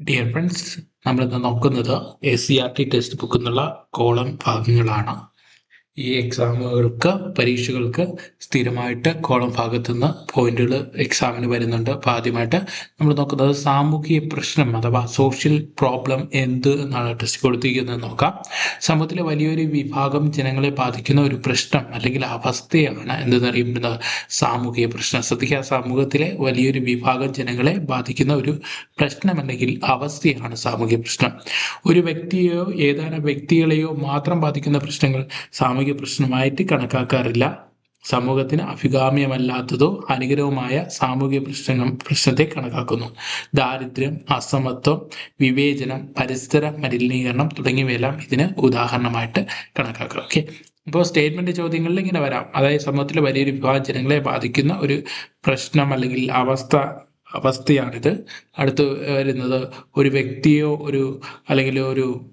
Dear friends നമ്മളിന്ന് നോക്കുന്നത് S C R T text ബുക്കിൽ നിന്നുള്ള കോളം ഭാഗങ്ങളാണ്. ഈ എക്സാമുകൾക്ക് പരീക്ഷകൾക്ക് സ്ഥിരമായിട്ട് കോളം ഭാഗത്തു നിന്ന് പോയിന്റുകൾ എക്സാമിന് വരുന്നുണ്ട്. അപ്പോൾ ആദ്യമായിട്ട് നമ്മൾ നോക്കുന്നത് സാമൂഹിക പ്രശ്നം അഥവാ സോഷ്യൽ പ്രോബ്ലം എന്ത് എന്നാണ് ടെസ്റ്റ് കൊടുത്തിരിക്കുന്നത് നോക്കാം. സമൂഹത്തിലെ വലിയൊരു വിഭാഗം ജനങ്ങളെ ബാധിക്കുന്ന ഒരു പ്രശ്നം അല്ലെങ്കിൽ അവസ്ഥയാണ് എന്തെന്നറിയപ്പെടുന്നത് സാമൂഹിക പ്രശ്നം. ശ്രദ്ധിക്കുക സമൂഹത്തിലെ വലിയൊരു വിഭാഗം ജനങ്ങളെ ബാധിക്കുന്ന ഒരു പ്രശ്നം അല്ലെങ്കിൽ അവസ്ഥയാണ് സാമൂഹിക പ്രശ്നം. ഒരു വ്യക്തിയെയോ ഏതാനും വ്യക്തികളെയോ മാത്രം ബാധിക്കുന്ന പ്രശ്നങ്ങൾ സാമൂഹിക പ്രശ്നമായിട്ട് കണക്കാക്കാറില്ല. സമൂഹത്തിന് അഭികാമ്യമല്ലാത്തതോ ഹാനികരവുമായ സാമൂഹിക പ്രശ്നങ്ങൾ പ്രശ്നത്തെ കണക്കാക്കുന്നു. ദാരിദ്ര്യം അസമത്വം വിവേചനം പരിസ്ഥിര മലിനീകരണം തുടങ്ങിയവയെല്ലാം ഇതിന് ഉദാഹരണമായിട്ട് കണക്കാക്കുക ഓക്കെ ഇപ്പോൾ സ്റ്റേറ്റ്മെന്റ് ചോദ്യങ്ങളിൽ ഇങ്ങനെ വരാം. അതായത് സമൂഹത്തിലെ വലിയൊരു വിഭാഗം ജനങ്ങളെ ബാധിക്കുന്ന ഒരു പ്രശ്നം അല്ലെങ്കിൽ അവസ്ഥ അവസ്ഥയാണിത്. അടുത്ത് വരുന്നത് ഒരു വ്യക്തിയോ ഒരു അല്ലെങ്കിൽ ഒരു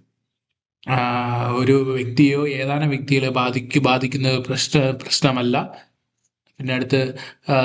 ഒരു വ്യക്തിയോ ഏതാനും വ്യക്തികളെ ബാധിക്കു ബാധിക്കുന്ന പ്രശ്ന പ്രശ്നമല്ല. പിന്നെ അടുത്ത്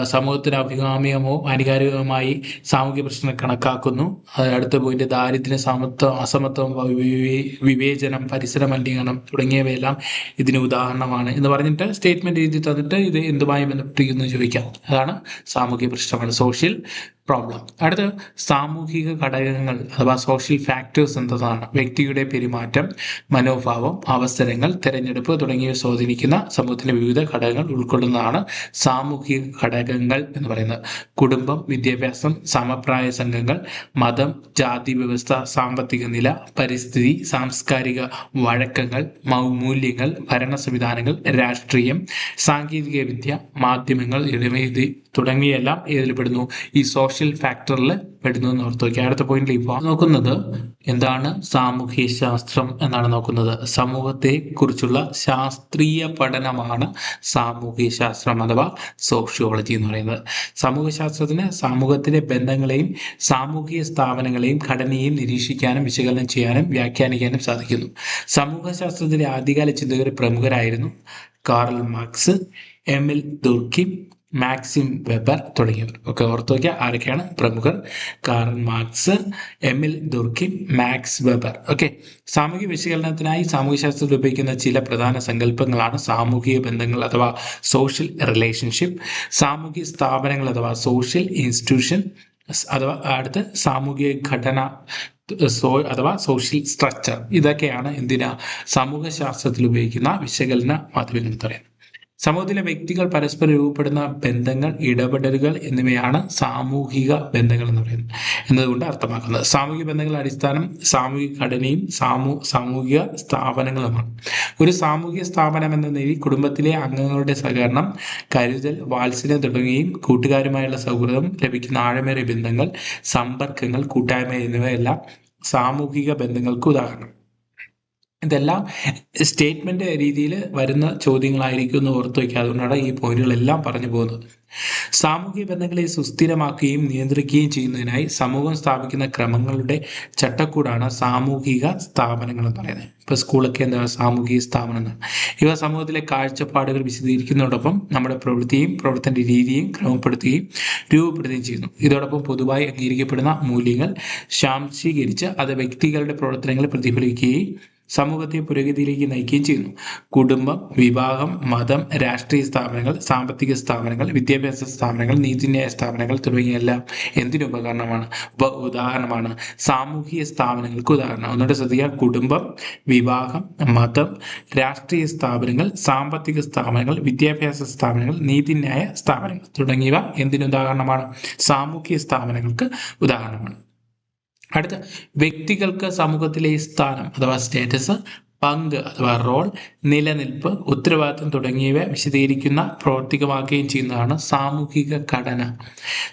സമൂഹത്തിന് അഭികാമ്യമോ അനികാരികമായി സാമൂഹ്യ പ്രശ്നം കണക്കാക്കുന്നു. അടുത്ത പോയിന്റ് ദാരിദ്ര്യം സമത്വം അസമത്വം വിവേ- വിവേചനം പരിസര മലിനീകരണം തുടങ്ങിയവയെല്ലാം ഇതിന് ഉദാഹരണമാണ്. എന്ന് പറഞ്ഞിട്ട് സ്റ്റേറ്റ്മെന്റ് എഴുതി തന്നിട്ട് ഇത് എന്തുമായി ബന്ധപ്പെട്ടിരിക്കുന്നു ചോദിക്കാം. അതാണ് സാമൂഹ്യ പ്രശ്നമാണ്. സോഷ്യൽ പ്രോബ്ലം അടുത്ത സാമൂഹിക ഘടകങ്ങൾ അഥവാ സോഷ്യൽ ഫാക്ടേഴ്സ് എന്നതാണ് വ്യക്തിയുടെ പെരുമാറ്റം മനോഭാവം അവസരങ്ങൾ തിരഞ്ഞെടുപ്പ് തുടങ്ങിയവ സ്വാധീനിക്കുന്ന സമൂഹത്തിലെ വിവിധ ഘടകങ്ങൾ ഉൾക്കൊള്ളുന്നതാണ് സാമൂഹിക ഘടകങ്ങൾ എന്ന് പറയുന്നത്. കുടുംബം വിദ്യാഭ്യാസം സമപ്രായ സംഘങ്ങൾ മതം ജാതി വ്യവസ്ഥ സാമ്പത്തിക നില പരിസ്ഥിതി സാംസ്കാരിക വഴക്കങ്ങൾ മൂല്യങ്ങൾ ഭരണ സംവിധാനങ്ങൾ രാഷ്ട്രീയം സാങ്കേതിക വിദ്യ മാധ്യമങ്ങൾ എന്നിവ തുടങ്ങിയെല്ലാം ഇതിൽ പെടുന്നു ഈ സോഷ്യൽ ഫാക്ടറിൽ പെടുന്നു എന്ന് ഓർത്ത് വയ്ക്കുക അടുത്ത പോയിന്റിൽ ഇപ്പോൾ നോക്കുന്നത് എന്താണ് സാമൂഹ്യ ശാസ്ത്രം എന്നാണ് നോക്കുന്നത്. സമൂഹത്തെ കുറിച്ചുള്ള ശാസ്ത്രീയ പഠനമാണ് സാമൂഹ്യ ശാസ്ത്രം അഥവാ സോഷ്യോളജി എന്ന് പറയുന്നത്. സമൂഹശാസ്ത്രത്തിന് സമൂഹത്തിലെ ബന്ധങ്ങളെയും സാമൂഹിക സ്ഥാപനങ്ങളെയും ഘടനയെയും നിരീക്ഷിക്കാനും വിശകലനം ചെയ്യാനും വ്യാഖ്യാനിക്കാനും സാധിക്കുന്നു. സമൂഹ ശാസ്ത്രത്തിലെ ആദ്യകാല ചിന്തകർ പ്രമുഖരായിരുന്നു Karl Marx Emile Durkheim Maxim Weber തുടങ്ങിയവർ ഒക്കെ ഓർത്തു വയ്ക്കുക ആരൊക്കെയാണ് പ്രമുഖർ? Karl Marx Emile Durkheim Max Weber. Okay. സാമൂഹിക വിശകലനത്തിനായി സാമൂഹ്യ ശാസ്ത്രത്തിൽ ഉപയോഗിക്കുന്ന ചില പ്രധാന സങ്കല്പങ്ങളാണ് സാമൂഹിക ബന്ധങ്ങൾ അഥവാ സോഷ്യൽ റിലേഷൻഷിപ്പ് സാമൂഹിക സ്ഥാപനങ്ങൾ അഥവാ സോഷ്യൽ ഇൻസ്റ്റിറ്റ്യൂഷൻ അഥവാ അടുത്ത് സാമൂഹിക ഘടന സോ അഥവാ സോഷ്യൽ സ്ട്രക്ചർ ഇതൊക്കെയാണ് എന്തിനാ സമൂഹശാസ്ത്രത്തിൽ ഉപയോഗിക്കുന്ന വിശകലന മാധ്യമങ്ങൾ എന്ന് പറയുന്നത്. സമൂഹത്തിലെ വ്യക്തികൾ പരസ്പരം രൂപപ്പെടുന്ന ബന്ധങ്ങൾ ഇടപെടലുകൾ എന്നിവയാണ് സാമൂഹിക ബന്ധങ്ങൾ എന്ന് പറയുന്നത് എന്നതുകൊണ്ട് അർത്ഥമാക്കുന്നത്. സാമൂഹിക ബന്ധങ്ങളുടെ അടിസ്ഥാനം സാമൂഹിക ഘടനയും സാമൂ സാമൂഹിക സ്ഥാപനങ്ങളുമാണ്. ഒരു സാമൂഹിക സ്ഥാപനം എന്ന നിലയിൽ കുടുംബത്തിലെ അംഗങ്ങളുടെ സഹകരണം കരുതൽ വാത്സല്യം തുടങ്ങുകയും കൂട്ടുകാരുമായുള്ള സൗഹൃദം ലഭിക്കുന്ന ആഴമേറിയ ബന്ധങ്ങൾ സമ്പർക്കങ്ങൾ കൂട്ടായ്മ എന്നിവയെല്ലാം സാമൂഹിക ബന്ധങ്ങൾക്ക് ഉദാഹരണം. ഇതെല്ലാം സ്റ്റേറ്റ്മെന്റ് രീതിയിൽ വരുന്ന ചോദ്യങ്ങളായിരിക്കും എന്ന് ഓർത്ത് വയ്ക്കുക. അതുകൊണ്ടാണ് ഈ പോയിന്റുകളെല്ലാം പറഞ്ഞു പോകുന്നത്. സാമൂഹിക ബന്ധങ്ങളെ സുസ്ഥിരമാക്കുകയും നിയന്ത്രിക്കുകയും ചെയ്യുന്നതിനായി സമൂഹം സ്ഥാപിക്കുന്ന ക്രമങ്ങളുടെ ചട്ടക്കൂടാണ് സാമൂഹിക സ്ഥാപനങ്ങൾ എന്ന് പറയുന്നത്. ഇപ്പൊ സ്കൂളൊക്കെ എന്താ സാമൂഹിക സ്ഥാപനം എന്നാണ്. ഇവ സമൂഹത്തിലെ കാഴ്ചപ്പാടുകൾ വിശദീകരിക്കുന്നതോടൊപ്പം നമ്മുടെ പ്രവൃത്തിയും പ്രവർത്തന രീതിയും ക്രമപ്പെടുത്തുകയും രൂപപ്പെടുത്തുകയും ചെയ്യുന്നു. ഇതോടൊപ്പം പൊതുവായി അംഗീകരിക്കപ്പെടുന്ന മൂല്യങ്ങൾ ശാംശീകരിച്ച് അത് വ്യക്തികളുടെ പ്രവർത്തനങ്ങളെ പ്രതിഫലിക്കുകയും സമൂഹത്തെ പുരോഗതിയിലേക്ക് നയിക്കുകയും ചെയ്യുന്നു. കുടുംബം വിവാഹം മതം രാഷ്ട്രീയ സ്ഥാപനങ്ങൾ സാമ്പത്തിക സ്ഥാപനങ്ങൾ വിദ്യാഭ്യാസ സ്ഥാപനങ്ങൾ നീതിന്യായ സ്ഥാപനങ്ങൾ തുടങ്ങിയെല്ലാം എന്തിനു ഉപകരണമാണ്? ഉപ ഉദാഹരണമാണ്. സാമൂഹിക സ്ഥാപനങ്ങൾക്ക് ഉദാഹരണം. ഒന്നുകൂടെ ശ്രദ്ധിക്കുക. കുടുംബം വിവാഹം മതം രാഷ്ട്രീയ സ്ഥാപനങ്ങൾ സാമ്പത്തിക സ്ഥാപനങ്ങൾ വിദ്യാഭ്യാസ സ്ഥാപനങ്ങൾ നീതിന്യായ സ്ഥാപനങ്ങൾ തുടങ്ങിയവ എന്തിനുദാഹരണമാണ് സാമൂഹിക സ്ഥാപനങ്ങൾക്ക് ഉദാഹരണമാണ്. അടുത്ത വ്യക്തികൾക്ക് സമൂഹത്തിലെ സ്ഥാനം അഥവാ സ്റ്റേറ്റസ് പങ്ക് അഥവാ റോൾ നിലനിൽപ്പ് ഉത്തരവാദിത്വം തുടങ്ങിയവ വിശദീകരിക്കുന്ന പ്രവർത്തികമാക്കുകയും ചെയ്യുന്നതാണ് സാമൂഹിക ഘടന.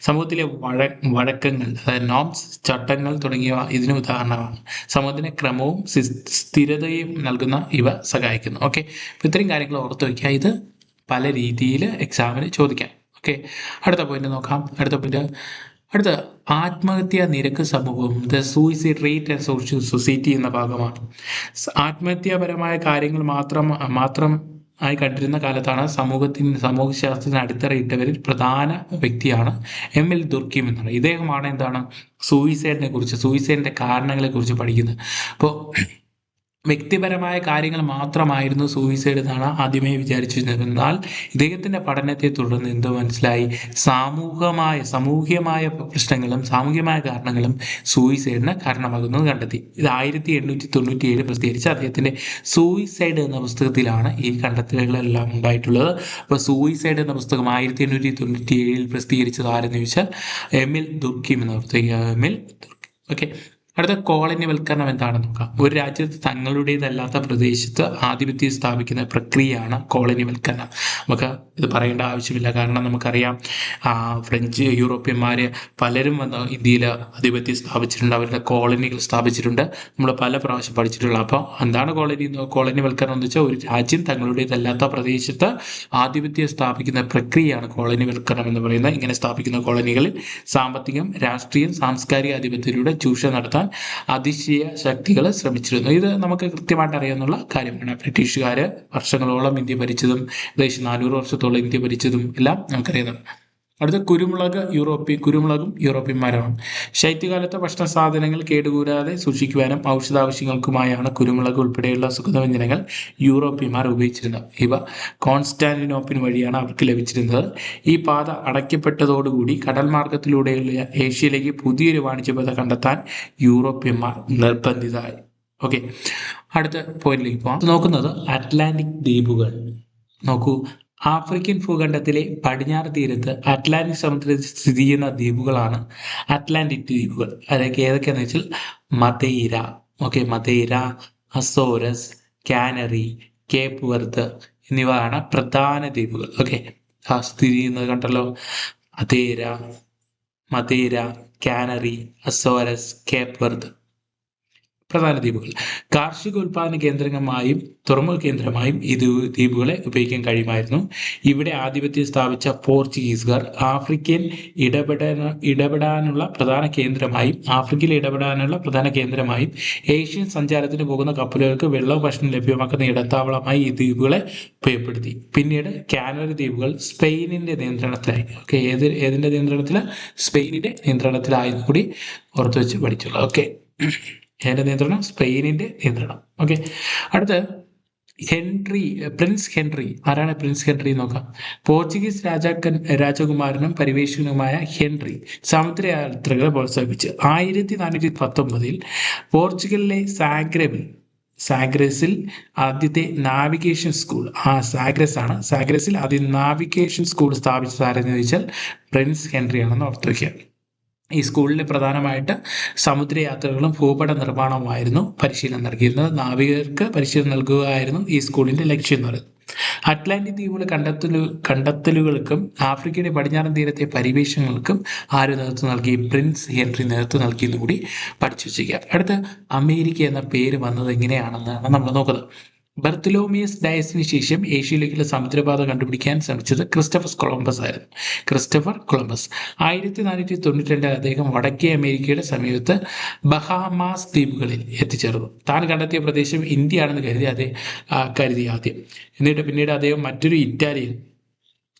സമൂഹത്തിലെ വഴ വഴക്കങ്ങൾ അതായത് നോംസ് ചട്ടങ്ങൾ തുടങ്ങിയവ ഇതിന് ഉദാഹരണമാണ് സമൂഹത്തിന് ക്രമവും സ്ഥിരതയും നൽകുന്ന ഇവ സഹായിക്കുന്നു. ഓക്കെ അപ്പോൾ ഇത്രയും കാര്യങ്ങൾ ഓർത്തു വയ്ക്കുക. ഇത് പല രീതിയിൽ എക്സാമിന് ചോദിക്കാം. ഓക്കെ അടുത്ത പോയിന്റ് നോക്കാം. അടുത്ത പോയിന്റ് അടുത്ത ആത്മഹത്യാ നിരക്ക് സമൂഹം the suicide rate and social society എന്ന ഭാഗമാണ്. ആത്മഹത്യാപരമായ കാര്യങ്ങൾ മാത്രം മാത്രം ആയി കണ്ടിരുന്ന കാലത്താണ് സമൂഹത്തിന് സമൂഹശാസ്ത്രത്തിന് അടിത്തറയിട്ടവരിൽ പ്രധാന വ്യക്തിയാണ് എം എൽ ദുർക്കിം എന്നാണ്. ഇദ്ദേഹമാണ് എന്താണ് സൂയിസൈഡിനെ കുറിച്ച് സൂയിസൈഡിന്റെ കാരണങ്ങളെ കുറിച്ച് പഠിക്കുന്നത്. അപ്പോൾ വ്യക്തിപരമായ കാര്യങ്ങൾ മാത്രമായിരുന്നു സൂയിസൈഡ് എന്നാണ് ആദ്യമേ വിചാരിച്ചിരുന്നത് എന്നാൽ ഇദ്ദേഹത്തിന്റെ പഠനത്തെ തുടർന്ന് എന്തോ മനസ്സിലായി. സാമൂഹമായ സാമൂഹ്യമായ പ്രശ്നങ്ങളും സാമൂഹ്യമായ കാരണങ്ങളും സൂയിസൈഡിന് കാരണമാകുന്നത് കണ്ടെത്തി. ഇത് ആയിരത്തി എണ്ണൂറ്റി തൊണ്ണൂറ്റി ഏഴ് പ്രസിദ്ധീകരിച്ച അദ്ദേഹത്തിന്റെ സൂയിസൈഡ് എന്ന പുസ്തകത്തിലാണ് ഈ കണ്ടെത്തലുകളെല്ലാം ഉണ്ടായിട്ടുള്ളത്. അപ്പോൾ സൂയിസൈഡ് എന്ന പുസ്തകം ആയിരത്തി എണ്ണൂറ്റി തൊണ്ണൂറ്റി ഏഴിൽ പ്രസിദ്ധീകരിച്ചത് ആരെന്ന് ചോദിച്ചാൽ എമിൽ ദുർക്കിം എന്ന എമിൽ ദുർക്കിം ഓക്കെ അടുത്ത കോളനിവൽക്കരണം എന്താണെന്ന് നോക്കാം. ഒരു രാജ്യത്ത് തങ്ങളുടേതല്ലാത്ത പ്രദേശത്ത് ആധിപത്യം സ്ഥാപിക്കുന്ന പ്രക്രിയയാണ് കോളനിവൽക്കരണം. നമുക്ക് ഇത് പറയേണ്ട ആവശ്യമില്ല. കാരണം നമുക്കറിയാം ഫ്രഞ്ച് യൂറോപ്യന്മാർ പലരും വന്ന് ഇന്ത്യയിൽ ആധിപത്യം സ്ഥാപിച്ചിട്ടുണ്ട്. അവരുടെ കോളനികൾ സ്ഥാപിച്ചിട്ടുണ്ട്. നമ്മൾ പല പ്രാവശ്യം പഠിച്ചിട്ടുള്ള അപ്പോൾ എന്താണ് കോളനി? കോളനിവൽക്കരണം എന്ന് വെച്ചാൽ ഒരു രാജ്യം തങ്ങളുടേതല്ലാത്ത പ്രദേശത്ത് ആധിപത്യം സ്ഥാപിക്കുന്ന പ്രക്രിയയാണ് കോളനിവൽക്കരണം എന്ന് പറയുന്നത്. ഇങ്ങനെ സ്ഥാപിക്കുന്ന കോളനികളിൽ സാമ്പത്തികം രാഷ്ട്രീയം സാംസ്കാരിക ആധിപത്യത്തിലൂടെ ചൂഷണം നടത്താൻ അതിശയ ശക്തികൾ ശ്രമിച്ചിരുന്നു. ഇത് നമുക്ക് കൃത്യമായിട്ട് അറിയാവുന്ന കാര്യമാണ്. ബ്രിട്ടീഷുകാർ വർഷങ്ങളോളം ഇന്ത്യ ഭരിച്ചതും ഏകദേശം നാനൂറ് വർഷത്തോളം ഇന്ത്യ ഭരിച്ചതും എല്ലാം നമുക്കറിയുന്നതാണ് അടുത്ത കുരുമുളക് യൂറോപ്യ കുരുമുളകും യൂറോപ്യൻ യൂറോപ്യന്മാരാണ്. ശൈത്യകാലത്തെ ഭക്ഷണ സാധനങ്ങൾ കേടുകൂടാതെ സൂക്ഷിക്കുവാനും ഔഷധാവശ്യങ്ങൾക്കുമായാണ് കുരുമുളക് ഉൾപ്പെടെയുള്ള സുഗന്ധവ്യഞ്ജനങ്ങൾ യൂറോപ്യന്മാർ ഉപയോഗിച്ചിരുന്നത്. ഇവ കോൺസ്റ്റാന്റിനോപ്പിൻ വഴിയാണ് അവർക്ക് ലഭിച്ചിരുന്നത്. ഈ പാത അടയ്ക്കപ്പെട്ടതോടുകൂടി കടൽ മാർഗത്തിലൂടെയുള്ള ഏഷ്യയിലേക്ക് പുതിയൊരു വാണിജ്യപാത കണ്ടെത്താൻ യൂറോപ്യന്മാർ നിർബന്ധിതരായി. ഓക്കെ. അടുത്ത പോയിന്റിലേക്ക് പോകാം നോക്കുന്നത് അറ്റ്ലാന്റിക് ദ്വീപുകൾ. നോക്കൂ. ആഫ്രിക്കൻ ഭൂഖണ്ഡത്തിലെ പടിഞ്ഞാറ് തീരത്ത് അറ്റ്ലാന്റിക് സമുദ്രത്തിൽ സ്ഥിതി ചെയ്യുന്ന ദ്വീപുകളാണ് അറ്റ്ലാന്റിക് ദ്വീപുകൾ. അതൊക്കെ ഏതൊക്കെയാന്ന് വെച്ചാൽ Madeira okay Madeira Azores Canary Cape Verde എന്നിവയാണ് പ്രധാന ദ്വീപുകൾ. ഓക്കെ ആ സ്ഥിതി ചെയ്യുന്നത് കണ്ടല്ലോ. അതേര Madeira Canary Azores Cape Verde. പ്രധാന ദ്വീപുകൾ. കാർഷിക ഉൽപാദന കേന്ദ്രമായും തുറമുഖ കേന്ദ്രമായും ഈ ദ്വീപുകളെ ഉപയോഗിക്കാൻ കഴിയുമായിരുന്നു. ഇവിടെ ആധിപത്യം സ്ഥാപിച്ച പോർച്ചുഗീസുകാർ ആഫ്രിക്കൻ ഇടപെടാൻ ഇടപെടാനുള്ള പ്രധാന കേന്ദ്രമായും ആഫ്രിക്കയിൽ ഇടപെടാനുള്ള പ്രധാന കേന്ദ്രമായും ഏഷ്യൻ സഞ്ചാരത്തിന് പോകുന്ന കപ്പലുകൾക്ക് വെള്ളവും ഭക്ഷണം ലഭ്യമാക്കുന്ന ഇടത്താവളമായി ഈ ദ്വീപുകളെ ഉപയോഗപ്പെടുത്തി. പിന്നീട് കാനറി ദ്വീപുകൾ സ്പെയിനിന്റെ നിയന്ത്രണത്തിലായി. ഓക്കെ ഏത് ഏതിന്റെ നിയന്ത്രണത്തിൽ സ്പെയിനിന്റെ നിയന്ത്രണത്തിലായെന്ന് കൂടി ഓർത്തു വെച്ച് പഠിച്ചുള്ളൂ ഓക്കെ. ഏതിന്റെ നിയന്ത്രണം സ്പെയിനിന്റെ നിയന്ത്രണം. ഓക്കെ അടുത്ത് ഹെൻറി പ്രിൻസ് ഹെൻറി. ആരാണ് പ്രിൻസ് ഹെൻറി നോക്കാം. പോർച്ചുഗീസ് രാജാക്കൻ രാജകുമാരനും പരിവേഷകനുമായ ഹെൻറി സമുദ്രയാത്രകളെ പ്രോത്സാഹിപ്പിച്ചു. ആയിരത്തി നാനൂറ്റി പത്തൊമ്പതിൽ പോർച്ചുഗലിലെ സാഗ്രബിൽ സാഗ്രസിൽ ആദ്യത്തെ നാവിഗേഷൻ സ്കൂൾ. ആ സാഗ്രസ് ആണ്. സാഗ്രസിൽ ആദ്യം നാവിഗേഷൻ സ്കൂൾ സ്ഥാപിച്ചത് ആരെന്ന് ചോദിച്ചാൽ പ്രിൻസ് ഹെൻറി ആണെന്ന് ഓർത്ത് വയ്ക്കുക ഈ സ്കൂളിൽ പ്രധാനമായിട്ട് സമുദ്രയാത്രകളും ഭൂപട നിർമ്മാണവുമായിരുന്നു പരിശീലനം നൽകിയിരുന്നത്. നാവികർക്ക് പരിശീലനം നൽകുകയായിരുന്നു ഈ സ്കൂളിന്റെ ലക്ഷ്യം എന്ന് പറയുന്നത്. അറ്റ്ലാന്റിക് ദ്വീപുകളുടെ കണ്ടെത്തലു കണ്ടെത്തലുകൾക്കും ആഫ്രിക്കയുടെ പടിഞ്ഞാറൻ തീരത്തെ പരിവേഷങ്ങൾക്കും ആര് നേതൃത്വം നൽകി? പ്രിൻസ് ഹെൻറി നേതൃത്വം നൽകിയെന്ന് കൂടി പഠിച്ചു വച്ചിരിക്കുക. അടുത്ത അമേരിക്ക എന്ന പേര് വന്നത് എങ്ങനെയാണെന്നാണ് നമ്മൾ നോക്കുന്നത്. ബർത്തലോമിയസ് ഡയസിന് ശേഷം ഏഷ്യയിലേക്കുള്ള സമുദ്രപാത കണ്ടുപിടിക്കാൻ ശ്രമിച്ചത് ക്രിസ്റ്റഫർ കൊളംബസ് ആയിരുന്നു. Christopher Columbus. ആയിരത്തി നാനൂറ്റി തൊണ്ണൂറ്റി രണ്ടിൽ അദ്ദേഹം വടക്കേ അമേരിക്കയുടെ സമീപത്ത് ബഹാമാസ് ദ്വീപുകളിൽ എത്തിച്ചേർന്നു. താൻ കണ്ടെത്തിയ പ്രദേശം ഇന്ത്യയാണെന്ന് കരുതി അദ്ദേഹം കരുതി ആദ്യം. എന്നിട്ട് പിന്നീട് അദ്ദേഹം മറ്റൊരു ഇറ്റാലിയൻ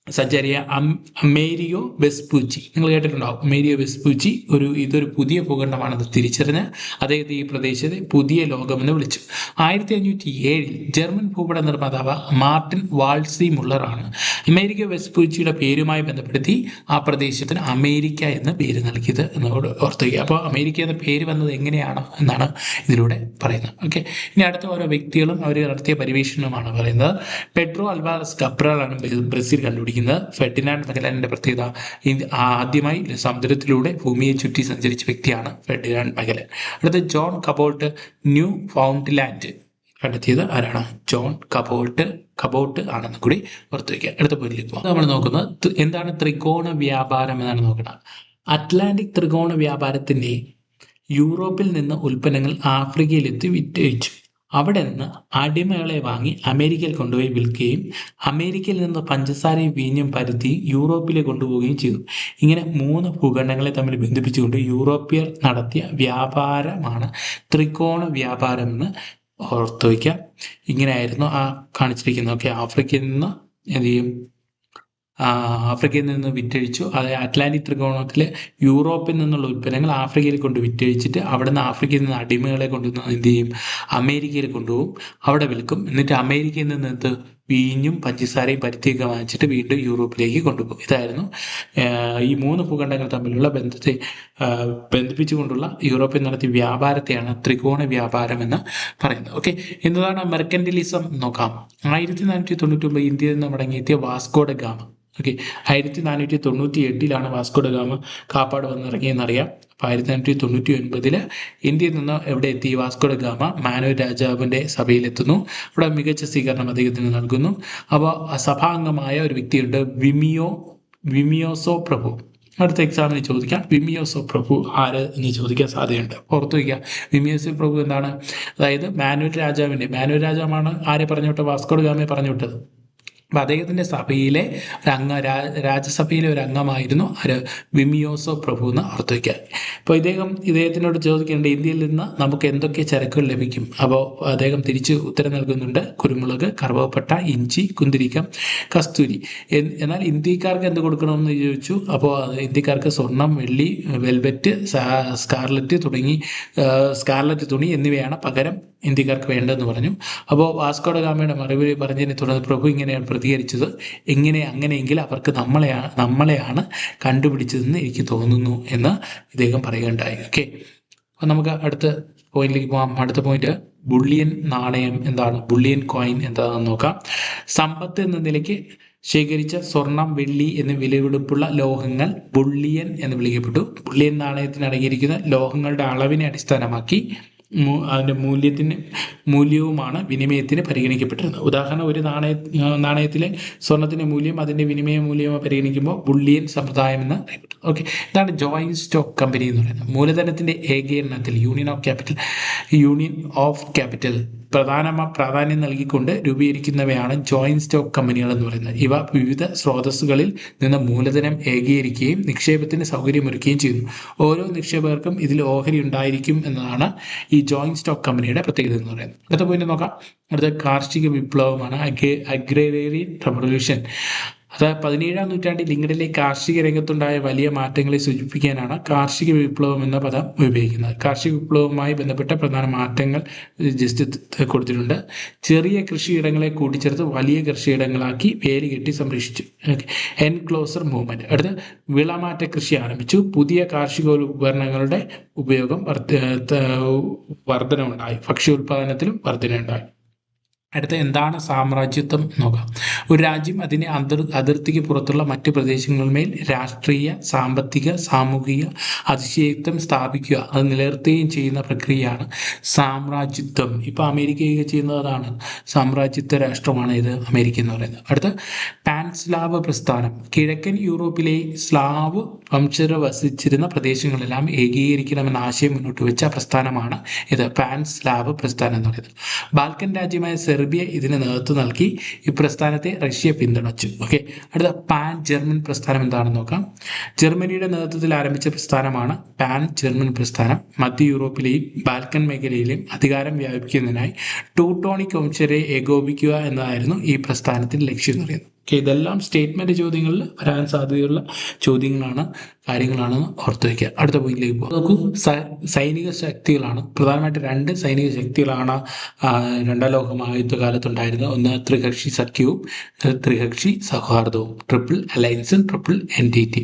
സഞ്ചാരിയ അമേരിയോ വെസ്പൂച്ചി. നിങ്ങൾ കേട്ടിട്ടുണ്ടാവും അമേരിയോ വെസ്പൂച്ചി ഒരു ഇതൊരു പുതിയ ഭൂഖണ്ഡമാണെന്ന് തിരിച്ചറിഞ്ഞ് അദ്ദേഹത്തെ ഈ പ്രദേശത്തെ പുതിയ ലോകമെന്ന് വിളിച്ചു. ആയിരത്തി അഞ്ഞൂറ്റി ഏഴിൽ ജർമ്മൻ ഭൂപട നിർമ്മാതാവ് മാർട്ടിൻ വാൾസി മുള്ളറാണ് അമേരിക്ക വെസ്പൂച്ചിയുടെ പേരുമായി ബന്ധപ്പെടുത്തി ആ പ്രദേശത്തിന് അമേരിക്ക എന്ന പേര് നൽകിയത് എന്നോട് ഓർത്തുക അപ്പോൾ അമേരിക്ക എന്ന പേര് വന്നത് എങ്ങനെയാണ് എന്നാണ് ഇതിലൂടെ പറയുന്നത്. ഓക്കെ. ഇനി അടുത്ത ഓരോ വ്യക്തികളും അവർ നടത്തിയ പരിവേഷണമാണ് പറയുന്നത്. പെട്രോ അൽവാറസ് കപ്രാളാണ് ബ്ര- ബ്രസീൽ കണ്ടുപിടിക്കുന്നത്. ഫെർഡിനാൻഡ് മഗലാനിന്റെ പ്രത്യേകത ഇന്ത്യ ആദ്യമായി സമുദ്രത്തിലൂടെ ഭൂമിയെ ചുറ്റി സഞ്ചരിച്ച വ്യക്തിയാണ് ഫെഡിനാൻഡ് മഗലാൻ അടുത്ത John Cabot Newfoundland കണ്ടെത്തിയത് ആരാണ്? ജോൺ കബോൾട്ട് കബോട്ട് ആണെന്ന് കൂടി ഓർത്ത് വയ്ക്കുക അടുത്ത പോകാം. നമ്മൾ നോക്കുന്നത് എന്താണ് ത്രികോണ വ്യാപാരം എന്നാണ് നോക്കുന്നത്. അറ്റ്ലാന്റിക് ത്രികോണ വ്യാപാരത്തിന്റെ യൂറോപ്പിൽ നിന്ന് ഉൽപ്പന്നങ്ങൾ ആഫ്രിക്കയിലെത്തി വിറ്റഴിച്ചു. അവിടെ നിന്ന് അടിമകളെ വാങ്ങി അമേരിക്കയിൽ കൊണ്ടുപോയി വിൽക്കുകയും അമേരിക്കയിൽ നിന്ന് പഞ്ചസാരയും വീഞ്ഞും പരുത്തി യൂറോപ്പിലേക്ക് കൊണ്ടുപോവുകയും ചെയ്തു. ഇങ്ങനെ മൂന്ന് ഭൂഖണ്ഡങ്ങളെ തമ്മിൽ ബന്ധിപ്പിച്ചുകൊണ്ട് യൂറോപ്യർ നടത്തിയ വ്യാപാരമാണ് ത്രികോണ വ്യാപാരം എന്ന് ഓർത്തു വയ്ക്കാം. ഇങ്ങനെയായിരുന്നു ആ കാണിച്ചിരിക്കുന്നത് ഓക്കെ ആഫ്രിക്കയിൽ നിന്ന് എന്ത് ചെയ്യും? ആഫ്രിക്കയിൽ നിന്ന് വിറ്റഴിച്ചു. അത് അറ്റ്ലാന്റിക് ത്രികോണത്തിൽ യൂറോപ്പിൽ നിന്നുള്ള ഉൽപ്പന്നങ്ങൾ ആഫ്രിക്കയിൽ കൊണ്ട് വിറ്റഴിച്ചിട്ട് അവിടെ നിന്ന് ആഫ്രിക്കയിൽ നിന്ന് അടിമകളെ കൊണ്ടുവന്ന് എന്ത് ചെയ്യും? അമേരിക്കയിൽ കൊണ്ടുപോകും. അവിടെ വിൽക്കും. എന്നിട്ട് അമേരിക്കയിൽ നിന്ന് എന്ത് വീഞ്ഞും പഞ്ചസാരയും പരുത്തിയൊക്കെ വാങ്ങിച്ചിട്ട് വീണ്ടും യൂറോപ്പിലേക്ക് കൊണ്ടുപോകും. ഇതായിരുന്നു ഈ മൂന്ന് ഭൂഖണ്ഡങ്ങൾ തമ്മിലുള്ള ബന്ധത്തെ ബന്ധിപ്പിച്ചുകൊണ്ടുള്ള യൂറോപ്പിൽ നടത്തിയ വ്യാപാരത്തെയാണ് ത്രികോണ വ്യാപാരം എന്ന് പറയുന്നത്. ഓക്കെ എന്നതാണ് മെർക്കൻഡലിസം നോക്കാം. ആയിരത്തി നാനൂറ്റി തൊണ്ണൂറ്റി ഒമ്പത് ഇന്ത്യയിൽ നിന്ന് മടങ്ങിയെത്തിയ വാസ്കോഡ ഗാമ. ഓക്കെ ആയിരത്തി നാനൂറ്റി തൊണ്ണൂറ്റി എട്ടിലാണ് വാസ്കോഡ ഗാമ കാപ്പാട് വന്നിറങ്ങിയെന്നറിയാം. അപ്പോൾ ആയിരത്തി തൊള്ളായിരത്തി തൊണ്ണൂറ്റി ഒൻപതിൽ ഇന്ത്യയിൽ നിന്ന് എവിടെ എത്തി വാസ്കോഡ ഗാമ മാനോ രാജാവിന്റെ സഭയിലെത്തുന്നു. അവിടെ മികച്ച സ്വീകരണം അദ്ദേഹത്തിന് നൽകുന്നു. അപ്പോൾ സഭാംഗമായ ഒരു വ്യക്തിയുണ്ട് വിമിയോ വിമിയോസോ പ്രഭു. അടുത്ത എക്സാമിന് ചോദിക്കാം. വിമിയോസോ പ്രഭു ആര് എന്ന് ചോദിക്കാൻ സാധ്യതയുണ്ട്. ഓർത്തു വയ്ക്കുക. വിമിയോസോ പ്രഭു എന്താണ്? അതായത് മാനുവൽ രാജാവിന്റെ മാനുവൽ രാജാവാണ് ആരെ പറഞ്ഞു വിട്ടത് വാസ്കോഡ് ഗാമയെ പറഞ്ഞു വിട്ടത് അപ്പം അദ്ദേഹത്തിന്റെ സഭയിലെ ഒരു അംഗ രാജ്യസഭയിലെ ഒരു അംഗമായിരുന്നു ആര്? വിമിയോസോ പ്രഭു എന്ന് ഓർത്ത് വയ്ക്കുക അപ്പോൾ ഇദ്ദേഹം ഇദ്ദേഹത്തിനോട് ചോദിക്കേണ്ട ഇന്ത്യയിൽ നിന്ന് നമുക്ക് എന്തൊക്കെ ചരക്കുകൾ ലഭിക്കും? അപ്പോൾ അദ്ദേഹം തിരിച്ച് ഉത്തരം നൽകുന്നുണ്ട്. കുരുമുളക് കറുവപ്പട്ട ഇഞ്ചി കുന്തിരിക്കം കസ്തൂരി. എന്നാൽ ഇന്ത്യക്കാർക്ക് എന്ത് കൊടുക്കണമെന്ന് ചോദിച്ചു? അപ്പോൾ ഇന്ത്യക്കാർക്ക് സ്വർണം വെള്ളി വെൽവെറ്റ് സ്കാർലറ്റ് തുടങ്ങി സ്കാർലറ്റ് തുണി എന്നിവയാണ് പകരം ഇന്ത്യക്കാർക്ക് വേണ്ടതെന്ന് പറഞ്ഞു. അപ്പോൾ വാസ്കോഡ ഗാമയുടെ മറുപടി പറഞ്ഞതിനെ തുടർന്ന് പ്രഭു ഇങ്ങനെയാണ് പ്രതികരിച്ചത്. എങ്ങനെ അങ്ങനെയെങ്കിൽ അവർക്ക് നമ്മളെയാണ് നമ്മളെയാണ് കണ്ടുപിടിച്ചതെന്ന് എനിക്ക് തോന്നുന്നു എന്ന് ഇദ്ദേഹം പറയുകയുണ്ടായി. ഓക്കെ അപ്പോൾ നമുക്ക് അടുത്ത പോയിന്റിലേക്ക് പോകാം അടുത്ത പോയിന്റ് ബുള്ളിയൻ നാണയം എന്താണ്? ബുള്ളിയൻ കോയിൻ എന്താണെന്ന് നോക്കാം. സമ്പത്ത് എന്ന നിലയ്ക്ക് ശേഖരിച്ച സ്വർണം വെള്ളി എന്നീ വിലപിടിപ്പുള്ള ലോഹങ്ങൾ ബുള്ളിയൻ എന്ന് വിളിക്കപ്പെട്ടു. ബുള്ളിയൻ നാണയത്തിന് അടങ്ങിയിരിക്കുന്ന ലോഹങ്ങളുടെ അളവിനെ അടിസ്ഥാനമാക്കി അതിന്റെ മൂല്യത്തിന് മൂല്യവുമാണ് വിനിമയത്തിന് പരിഗണിക്കപ്പെട്ടിരുന്നത്. ഉദാഹരണം ഒരു നാണയ നാണയത്തിലെ സ്വർണത്തിന്റെ മൂല്യം അതിന്റെ വിനിമയ മൂല്യമായി പരിഗണിക്കുമ്പോൾ ബുള്ളിയൻ സമ്പ്രദായം എന്ന് അറിയപ്പെട്ടു. ഓക്കെ. ഇതാണ് ജോയിന്റ് സ്റ്റോക്ക് കമ്പനി എന്ന് പറയുന്നത്. മൂലധനത്തിന്റെ ഏകീകരണത്തിൽ union of capital union of capital പ്രധാന പ്രാധാന്യം നൽകിക്കൊണ്ട് രൂപീകരിക്കുന്നവയാണ് ജോയിന്റ് സ്റ്റോക്ക് കമ്പനികൾ എന്ന് പറയുന്നത്. ഇവ വിവിധ സ്രോതസ്സുകളിൽ നിന്ന് മൂലധനം ഏകീകരിക്കുകയും നിക്ഷേപത്തിന് സൗകര്യമൊരുക്കുകയും ചെയ്യുന്നു. ഓരോ നിക്ഷേപകർക്കും ഇതിൽ ഓഹരി ഉണ്ടായിരിക്കും എന്നതാണ് ഈ ജോയിന്റ് സ്റ്റോക്ക് കമ്പനിയുടെ പ്രത്യേകത എന്ന് പറയുന്നത്. അടുത്ത പോയിന്റ് നോക്കാം. അടുത്ത കാർഷിക വിപ്ലവമാണ് അഗ്രേറിയൻ റവല്യൂഷൻ അത് പതിനേഴാം നൂറ്റാണ്ടിൽ ഇംഗ്ലണ്ടിലെ കാർഷിക രംഗത്തുണ്ടായ വലിയ മാറ്റങ്ങളെ സൂചിപ്പിക്കാനാണ് കാർഷിക വിപ്ലവം എന്ന പദം ഉപയോഗിക്കുന്നത്. കാർഷിക വിപ്ലവവുമായി ബന്ധപ്പെട്ട പ്രധാന മാറ്റങ്ങൾ ജസ്റ്റ് കൊടുത്തിട്ടുണ്ട്. ചെറിയ കൃഷിയിടങ്ങളെ കൂട്ടിച്ചേർത്ത് വലിയ കൃഷിയിടങ്ങളാക്കി വേലി കെട്ടി സംരക്ഷിച്ചു. Enclosure movement. അടുത്ത് വിളമാറ്റ കൃഷി ആരംഭിച്ചു. പുതിയ കാർഷിക ഉപകരണങ്ങളുടെ ഉപയോഗം വർദ്ധ ഭക്ഷ്യ ഉൽപാദനത്തിലും വർധന വർധനയുണ്ടായി. അടുത്ത എന്താണ് സാമ്രാജ്യത്വം നോക്കാം. ഒരു രാജ്യം അതിനെ അതിർ അതിർത്തിക്ക് പുറത്തുള്ള മറ്റ് പ്രദേശങ്ങളുമേൽ രാഷ്ട്രീയ സാമ്പത്തിക സാമൂഹിക അതിശയത്വം സ്ഥാപിക്കുക. അത് നിലനിർത്തുകയും ചെയ്യുന്ന പ്രക്രിയയാണ് സാമ്രാജ്യത്വം. ഇപ്പൊ അമേരിക്കയൊക്കെ ചെയ്യുന്നത് അതാണ്. സാമ്രാജ്യത്വ രാഷ്ട്രമാണ് ഇത് അമേരിക്ക എന്ന് പറയുന്നത്. അടുത്ത പാൻസ്ലാവ് പ്രസ്ഥാനം. കിഴക്കൻ യൂറോപ്പിലെ സ്ലാവ് വംശര വസിച്ചിരുന്ന പ്രദേശങ്ങളെല്ലാം ഏകീകരിക്കണമെന്ന ആശയം മുന്നോട്ട് വെച്ച പ്രസ്ഥാനമാണ് ഇത്. പാൻസ്ലാവ് പ്രസ്ഥാനം എന്ന് പറയുന്നത്. ബാൽക്കൻ രാജ്യമായ സെർബിയ ഇതിന് നേതൃത്വം നൽകി. ഈ പ്രസ്ഥാനത്തെ റഷ്യ പിന്തുണച്ചു. ഓക്കെ അടുത്ത പാൻ ജർമ്മൻ പ്രസ്ഥാനം എന്താണെന്ന് നോക്കാം. ജർമ്മനിയുടെ നേതൃത്വത്തിൽ ആരംഭിച്ച പ്രസ്ഥാനമാണ് പാൻ ജർമ്മൻ പ്രസ്ഥാനം. മധ്യ യൂറോപ്പിലെയും ബാൽക്കൻ മേഖലയിലെയും അധികാരം വ്യാപിക്കുന്നതിനായി ടൂട്ടോണിക് വംശരെ ഏകോപിക്കുക എന്നതായിരുന്നു ഈ പ്രസ്ഥാനത്തിന്റെ ലക്ഷ്യം എന്ന് പറയുന്നത്. ഓക്കെ ഇതെല്ലാം സ്റ്റേറ്റ്മെന്റ് ചോദ്യങ്ങളിൽ വരാൻ സാധ്യതയുള്ള ചോദ്യങ്ങളാണ് കാര്യങ്ങളാണ് ഓർത്ത് വയ്ക്കുക അടുത്ത പോയിന്റിലേക്ക് പോകും നോക്കൂ സൈനിക ശക്തികളാണ്. പ്രധാനമായിട്ട് രണ്ട് സൈനിക ശക്തികളാണ് രണ്ടാം ലോക മഹായുദ്ധകാലത്തുണ്ടായിരുന്നത് ഒന്ന് ത്രികക്ഷി സഖ്യവും ത്രികക്ഷി സൗഹാർദ്ദവും. ട്രിപ്പിൾ അലയൻസും ട്രിപ്പിൾ എൻ ഡി ടി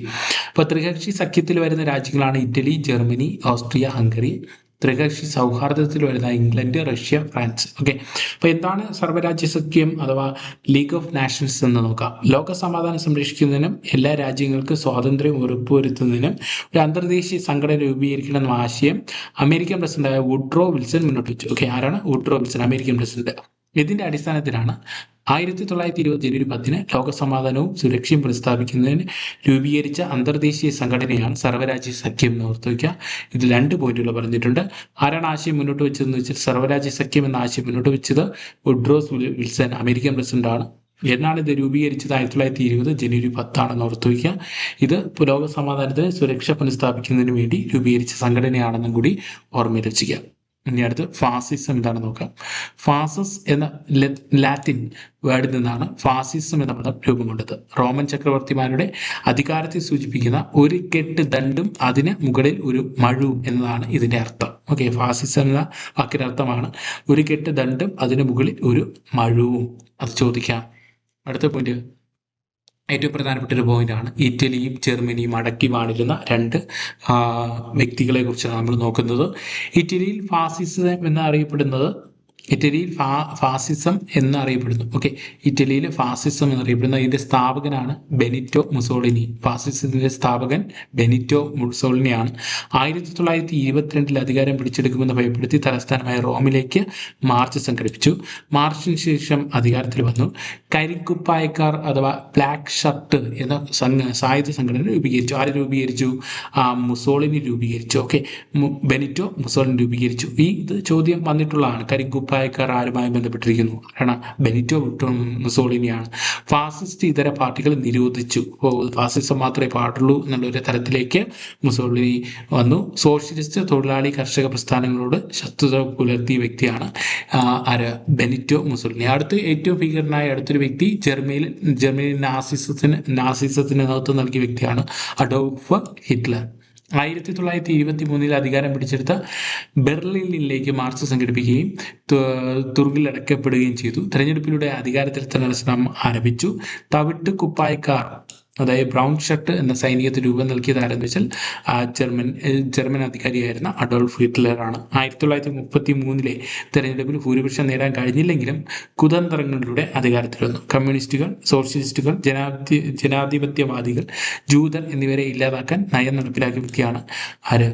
അപ്പോൾ ത്രികക്ഷി സഖ്യത്തിൽ വരുന്ന രാജ്യങ്ങളാണ് ഇറ്റലി ജർമ്മനി ഓസ്ട്രിയ ഹംഗറി ത്രികക്ഷി സൗഹാർദ്ദത്തിൽ വരുന്ന ഇംഗ്ലണ്ട് റഷ്യ ഫ്രാൻസ്. ഓക്കെ അപ്പോൾ എന്താണ് സർവരാജ്യ സഖ്യം അഥവാ ലീഗ് ഓഫ് നാഷൻസ് എന്ന് നോക്കാം. ലോക സമാധാനം സംരക്ഷിക്കുന്നതിനും എല്ലാ രാജ്യങ്ങൾക്കും സ്വാതന്ത്ര്യം ഉറപ്പുവരുത്തുന്നതിനും ഒരു അന്തർദേശീയ സംഘടന രൂപീകരിക്കണമെന്ന ആശയം അമേരിക്കൻ പ്രസിഡന്റായ വുഡ്രോ വിൽസൺ മുന്നോട്ട് വെച്ചു. ഓക്കെ ആരാണ് വുഡ്രോ വിൽസൺ അമേരിക്കൻ പ്രസിഡന്റ്. ഇതിന്റെ അടിസ്ഥാനത്തിലാണ് ആയിരത്തി തൊള്ളായിരത്തി ഇരുപത് ജനുവരി പത്തിന് ലോകസമാധാനവും സുരക്ഷയും പ്രസ്താവിക്കുന്നതിന് രൂപീകരിച്ച അന്തർദേശീയ സംഘടനയാണ് സർവരാജ്യ സഖ്യം എന്ന് ഓർത്ത് വയ്ക്കുക. ഇതിൽ രണ്ട് പോയിന്റുകൾ പറഞ്ഞിട്ടുണ്ട്. ആരാണ് ആശയം മുന്നോട്ട് വെച്ചതെന്ന് വെച്ചാൽ സർവരാജ്യ സഖ്യം എന്ന ആശയം മുന്നോട്ട് വെച്ചത് വുഡ്രോസ് വിൽസൺ അമേരിക്കൻ പ്രസിഡന്റാണ് എന്നാണ് ഇത് രൂപീകരിച്ചത് ആയിരത്തി തൊള്ളായിരത്തി ഇരുപത് ജനുവരി പത്താണെന്ന് ഓർത്തുവയ്ക്കുക ഇത് ലോക സമാധാനത്തിന് സുരക്ഷ പുനഃസ്ഥാപിക്കുന്നതിന് വേണ്ടി രൂപീകരിച്ച സംഘടനയാണെന്നും കൂടി ഓർമ്മയിൽ വെച്ചിരിക്കുക. ഇനി അടുത്ത് ഫാസിസം എന്താണെന്ന് നോക്കാം ഫാസസ് എന്ന ലാറ്റിൻ വേർഡിൽ നിന്നാണ് ഫാസിസം എന്ന പദം രൂപം കൊണ്ടത് റോമൻ ചക്രവർത്തിമാരുടെ അധികാരത്തെ സൂചിപ്പിക്കുന്ന ഒരു കെട്ട് ദണ്ടും അതിന് മുകളിൽ ഒരു മഴുവും എന്നതാണ് ഇതിന്റെ അർത്ഥം. ഓക്കെ ഫാസിസം എന്ന വാക്കിനർത്ഥമാണ് ഒരു കെട്ട് ദണ്ടും അതിന് മുകളിൽ ഒരു മഴുവും. അത് ചോദിക്കാം. അടുത്ത പോയിന്റ് ഏറ്റവും പ്രധാനപ്പെട്ട ഒരു പോയിന്റാണ് ഇറ്റലിയും ജർമ്മനിയും അടക്കി വാണിരുന്ന രണ്ട് ആ, വ്യക്തികളെ കുറിച്ചാണ് നമ്മൾ നോക്കുന്നത്. ഇറ്റലിയിൽ ഫാസിസം എന്നറിയപ്പെടുന്നത് ഇറ്റലിയിൽ ഫാ ഫാസിസം എന്നറിയപ്പെടുന്നു. ഓക്കെ ഇറ്റലിയിൽ ഫാസിസം എന്നറിയപ്പെടുന്ന ഇതിന്റെ സ്ഥാപകനാണ് ബെനിറ്റോ മുസോളിനി. ഫാസിസത്തിന്റെ സ്ഥാപകൻ ബെനിറ്റോ മുസോളിനിയാണ്. ആയിരത്തി തൊള്ളായിരത്തി ഇരുപത്തിരണ്ടിൽ അധികാരം പിടിച്ചെടുക്കുമെന്ന് ഭയപ്പെടുത്തി തലസ്ഥാനമായ റോമിലേക്ക് മാർച്ച് സംഘടിപ്പിച്ചു. മാർച്ചിന് ശേഷം അധികാരത്തിൽ വന്നു. കരിക്കുപ്പായക്കാർ അഥവാ ബ്ലാക്ക് ഷർട്ട് എന്ന സംഘ സായുധ സംഘടന രൂപീകരിച്ചു. ആര് രൂപീകരിച്ചു? ആ മുസോളിനി രൂപീകരിച്ചു. ഓക്കെ ബെനിറ്റോ മുസോളിനി രൂപീകരിച്ചു. ഈ ഇത് ചോദ്യം വന്നിട്ടുള്ളതാണ്. കരിക്കുപ്പായക്കാർ ആരുമായി ബന്ധപ്പെട്ടിരിക്കുന്നു? കാരണം ബെനിറ്റോ മുസോളിനിയാണ്. ഫാസിസ്റ്റ് ഇതര പാർട്ടികൾ നിരോധിച്ചു. ഓ ഫാസിസം മാത്രമേ പാടുള്ളൂ എന്നുള്ളൊരു തരത്തിലേക്ക് മുസോളിനി വന്നു. സോഷ്യലിസ്റ്റ് തൊഴിലാളി കർഷക പ്രസ്ഥാനങ്ങളോട് ശത്രുത പുലർത്തിയ വ്യക്തിയാണ് ആര്? Benito Mussolini. അടുത്ത് ഏറ്റവും ഭീകരനായ അടുത്തൊരു വ്യക്തി ജർമ്മനിയിൽ ജർമ്മനി നാസിസത്തിന് നാസിസത്തിന് നേതൃത്വം നൽകിയ വ്യക്തിയാണ് അഡോഫ് ഹിറ്റ്ലർ. ആയിരത്തി തൊള്ളായിരത്തി ഇരുപത്തി മൂന്നിൽ അധികാരം പിടിച്ചെടുത്ത ബെർലിനിലേക്ക് മാർച്ച് സംഘടിപ്പിക്കുകയും തു- തുറുങ്കിൽ അടക്കപ്പെടുകയും ചെയ്തു. തെരഞ്ഞെടുപ്പിലൂടെ അധികാരത്തിൽ ശ്രമം ആരംഭിച്ചു. തവിട്ട് കുപ്പായക്കാർ അതായത് ബ്രൗൺ ഷർട്ട് എന്ന സൈനികത്തിന് രൂപം നൽകിയത് ആരെന്ന് വെച്ചാൽ ജർമ്മൻ ജർമ്മൻ അധികാരിയായിരുന്ന അഡോൾഫ് ഹിറ്റ്ലറാണ്. ആയിരത്തി തൊള്ളായിരത്തി മുപ്പത്തി മൂന്നിലെ തെരഞ്ഞെടുപ്പിൽ ഭൂരിപക്ഷം നേടാൻ കഴിഞ്ഞില്ലെങ്കിലും കുതന്ത്രങ്ങളിലൂടെ അധികാരത്തിൽ വന്നു കമ്മ്യൂണിസ്റ്റുകൾ സോഷ്യലിസ്റ്റുകൾ ജനാധി ജനാധിപത്യവാദികൾ ജൂതർ എന്നിവരെ ഇല്ലാതാക്കാൻ നയം നടപ്പിലാക്കിയ വ്യക്തിയാണ് ആര്?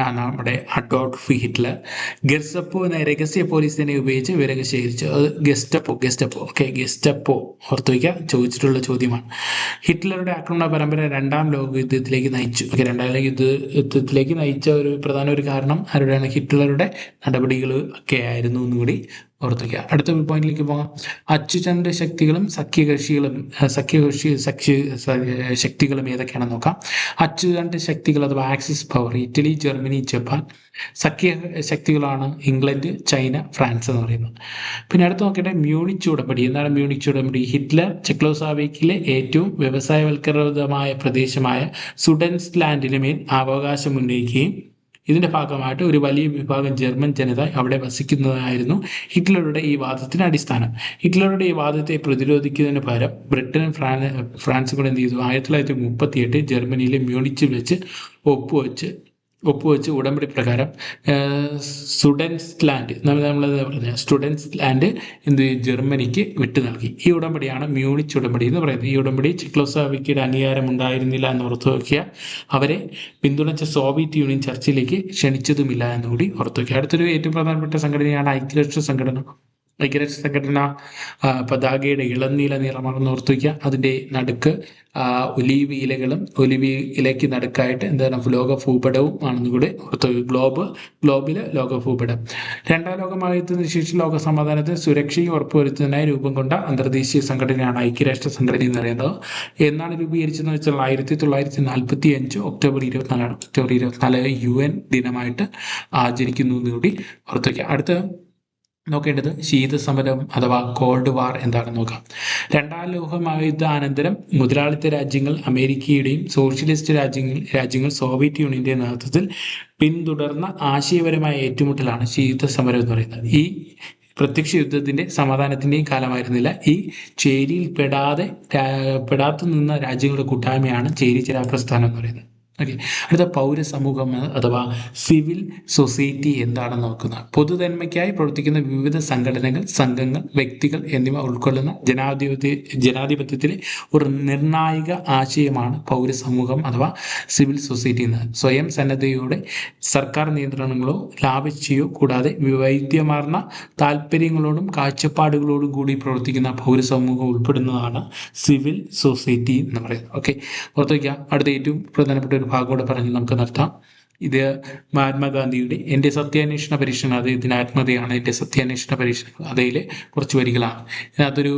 നമ്മുടെ അഡോൾഫ് ഹിറ്റ്ലർ. ഗെസ്റ്റപ്പോ എന്ന രഹസ്യ പോലീസ് സേനയെ ഉപയോഗിച്ച് വിവരങ്ങൾ ശേഖരിച്ചു. അത് ഗെസ്റ്റപ്പോ ഗെസ്റ്റപ്പോ ഓക്കെ ഗെസ്റ്റപ്പോ ഓർത്തു വയ്ക്കുക. ചോദിച്ചിട്ടുള്ള ചോദ്യമാണ്. ഹിറ്റ്ലറുടെ ആക്രമണ പരമ്പര രണ്ടാം ലോക യുദ്ധത്തിലേക്ക് നയിച്ചു. ഓക്കെ രണ്ടാം യുദ്ധ യുദ്ധത്തിലേക്ക് നയിച്ച ഒരു പ്രധാന ഒരു കാരണം ആരുടെയാണ് ഹിറ്റ്ലറുടെ നടപടികൾ ഒക്കെ ആയിരുന്നു എന്നുകൂടി ഓർത്തു വയ്ക്കുക അടുത്ത പോയിന്റിലേക്ക് പോകാം. അച്യുതന്റെ ശക്തികളും സഖ്യകക്ഷികളും സഖ്യകക്ഷി സഖ്യ ശക്തികളും ഏതൊക്കെയാണെന്ന് നോക്കാം. അച്യുതന്റെ ശക്തികൾ അഥവാ axis power Italy Germany Japan. സഖ്യ ശക്തികളാണ് ഇംഗ്ലണ്ട് ചൈന ഫ്രാൻസ് എന്ന് പറയുന്നത്. പിന്നെ അടുത്ത് നോക്കട്ടെ മ്യൂണിച്ച് ഉടമ്പടി. എന്താണ് മ്യൂണിച്ച് ഉടമ്പടി? ഹിറ്റ്ലർ ചെക്ലോസാവിക്കിലെ ഏറ്റവും വ്യവസായവൽക്കൃതമായ പ്രദേശമായ സുഡൻസ് ലാൻഡിന് മേൽ അവകാശം ഉന്നയിക്കുകയും ഇതിന്റെ ഭാഗമായിട്ട് ഒരു വലിയ വിഭാഗം ജർമ്മൻ ജനത അവിടെ വസിക്കുന്നതായിരുന്നു ഹിറ്റ്ലറുടെ ഈ വാദത്തിന് അടിസ്ഥാനം. ഹിറ്റ്ലറുടെ ഈ വാദത്തെ പ്രതിരോധിക്കുന്നതിന് പകരം ബ്രിട്ടനും ഫ്രാൻ ഫ്രാൻസും കൂടെ എന്ത് ചെയ്തു? ആയിരത്തി തൊള്ളായിരത്തി മുപ്പത്തി എട്ട് ജർമ്മനിയിലെ മ്യൂണിച്ചിൽ വെച്ച് ഒപ്പുവെച്ച് ഒപ്പുവെച്ച് ഉടമ്പടി പ്രകാരം സ്റ്റുഡൻസ് ലാൻഡ് നമ്മളത് പറഞ്ഞ സ്റ്റുഡൻസ് ലാൻഡ് എന്ത് ജർമ്മനിക്ക് വിട്ടു നൽകി. ഈ ഉടമ്പടിയാണ് മ്യൂണിച്ച് ഉടമ്പടി എന്ന് പറയുന്നത്. ഈ ഉടമ്പടി ചെക്ലോസ്ലോവാക്യയുടെ അംഗീകാരം ഉണ്ടായിരുന്നില്ല എന്ന് ഓർത്തു വയ്ക്കുക അവരെ പിന്തുണച്ച സോവിയറ്റ് യൂണിയൻ ചർച്ചിലേക്ക് ക്ഷണിച്ചതുമില്ല എന്നുകൂടി ഓർത്തു വയ്ക്കുക അടുത്തൊരു ഏറ്റവും പ്രധാനപ്പെട്ട സംഘടനയാണ് ഐക്യരാഷ്ട്ര സംഘടന. ഐക്യരാഷ്ട്ര സംഘടന പതാകയുടെ ഇളനീല നിറമാണെന്ന് ഓർത്തുവയ്ക്കുക അതിന്റെ നടുക്ക് ഒലീവ് ഇലകളും ഒലിവ് ഇലയ്ക്ക് നടുക്കായിട്ട് എന്താണ് ലോക ഭൂപടവും ആണെന്ന് കൂടി ഓർത്തു. ഗ്ലോബ് ഗ്ലോബിൽ ലോക ഭൂപടം രണ്ടാം ലോകമായത്തിന് ശേഷം ലോക സമാധാനത്തിന് സുരക്ഷയും ഉറപ്പുവരുത്തുന്നതിനായി രൂപം കൊണ്ട അന്തർദേശീയ സംഘടനയാണ് ഐക്യരാഷ്ട്ര സംഘടന എന്ന് പറയുന്നത്. എന്നാണ് രൂപീകരിച്ചതെന്ന് വെച്ചാൽ ആയിരത്തി തൊള്ളായിരത്തി നാൽപ്പത്തി അഞ്ച് ഒക്ടോബർ ഇരുപത്തിനാലാണ് ഒക്ടോബർ ഇരുപത്തിനാല് യു എൻ ദിനമായിട്ട് ആചരിക്കുന്നു എന്ന് കൂടി ഓർത്തു വയ്ക്കുക അടുത്ത നോക്കേണ്ടത് ശീതസമരം അഥവാ കോൾഡ് വാർ എന്താണെന്ന് നോക്കാം. രണ്ടാം ലോകമഹായുദ്ധാനന്തരം മുതലാളിത്ത രാജ്യങ്ങൾ അമേരിക്കയുടെയും സോഷ്യലിസ്റ്റ് രാജ്യങ്ങൾ രാജ്യങ്ങൾ സോവിയറ്റ് യൂണിയന്റെ നേതൃത്വത്തിൽ പിന്തുടർന്ന ആശയപരമായ ഏറ്റുമുട്ടലാണ് ശീതസമരം എന്ന് പറയുന്നത്. ഈ പ്രത്യക്ഷ യുദ്ധത്തിന്റെ സമാധാനത്തിന്റെയും കാലമായിരുന്നില്ല. ഈ ചേരിയിൽ പെടാതെ പെടാത്തു നിന്ന രാജ്യങ്ങളുടെ കൂട്ടായ്മയാണ് ചേരി ചിരാ പ്രസ്ഥാനം എന്ന് പറയുന്നത്. ഓക്കെ അടുത്ത പൗരസമൂഹം അഥവാ സിവിൽ സൊസൈറ്റി എന്താണെന്ന് നോക്കുന്ന. പൊതുതന്മയ്ക്കായി പ്രവർത്തിക്കുന്ന വിവിധ സംഘടനകൾ സംഘങ്ങൾ വ്യക്തികൾ എന്നിവ ഉൾക്കൊള്ളുന്ന ജനാധിപത്യ ജനാധിപത്യത്തിലെ ഒരു നിർണായക ആശയമാണ് പൗരസമൂഹം അഥവാ സിവിൽ സൊസൈറ്റി എന്ന്. സ്വയം സന്നദ്ധയോടെ സർക്കാർ നിയന്ത്രണങ്ങളോ ലാഭിച്ചയോ കൂടാതെ വൈവിധ്യമാർന്ന താല്പര്യങ്ങളോടും കാഴ്ചപ്പാടുകളോടും കൂടി പ്രവർത്തിക്കുന്ന പൗരസമൂഹം ഉൾപ്പെടുന്നതാണ് സിവിൽ സൊസൈറ്റി എന്ന് പറയുന്നത്. ഓക്കെ ഓർത്ത് വയ്ക്കുക അടുത്ത ഏറ്റവും പ്രധാനപ്പെട്ട ഒരു ഭാഗം കൂടെ പറഞ്ഞ് നമുക്ക് നിർത്താം. ഇത് മഹാത്മാഗാന്ധിയുടെ എന്റെ സത്യാന്വേഷണ പരീക്ഷണം അത് ഇതിന് ആത്മതയാണ് എന്റെ സത്യാന്വേഷണ പരീക്ഷണം അതയിലെ കുറച്ച് വരികളാണ്. ഇതിനകത്തൊരു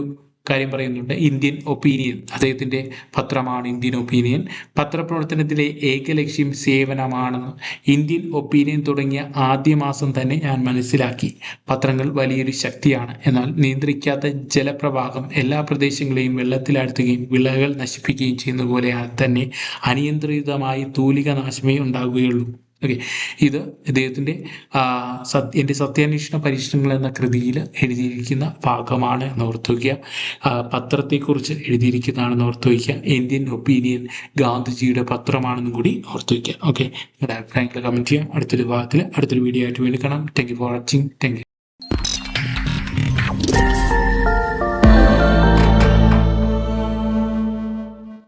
കാര്യം പറയുന്നുണ്ട്. ഇന്ത്യൻ ഒപ്പീനിയൻ അദ്ദേഹത്തിന്റെ പത്രമാണ് ഇന്ത്യൻ ഒപ്പീനിയൻ. പത്രപ്രവർത്തനത്തിലെ ഏക ലക്ഷ്യം സേവനമാണെന്ന് ഇന്ത്യൻ ഒപ്പീനിയൻ തുടങ്ങിയ ആദ്യ മാസം തന്നെ ഞാൻ മനസ്സിലാക്കി. പത്രങ്ങൾ വലിയൊരു ശക്തിയാണ്. എന്നാൽ നിയന്ത്രിക്കാത്ത ജലപ്രവാഹം എല്ലാ പ്രദേശങ്ങളെയും വെള്ളത്തിലാഴ്ത്തുകയും വിളകൾ നശിപ്പിക്കുകയും ചെയ്യുന്ന പോലെ തന്നെ അനിയന്ത്രിതമായി തൂലിക നാശമേ ഉണ്ടാകുകയുള്ളൂ ഓക്കെ ഇത് ഇദ്ദേഹത്തിന്റെ സത്യ എന്റെ സത്യാന്വേഷണ പരീക്ഷണങ്ങൾ എന്ന കൃതിയിൽ എഴുതിയിരിക്കുന്ന ഭാഗമാണ് എന്ന് ഓർത്ത് വയ്ക്കുക. പത്രത്തെക്കുറിച്ച് എഴുതിയിരിക്കുന്നതാണെന്ന് ഓർത്ത് വയ്ക്കുക. ഇന്ത്യൻ ഒപ്പീനിയൻ ഗാന്ധിജിയുടെ പത്രമാണെന്നും കൂടി ഓർത്ത് വയ്ക്കുക. ഓക്കെ നിങ്ങളുടെ അഭിപ്രായങ്ങൾ കമന്റ് ചെയ്യാം. അടുത്തൊരു ഭാഗത്തിൽ അടുത്തൊരു വീഡിയോ ആയിട്ട് വീണ്ടും കാണാം. Thank you for watching thank you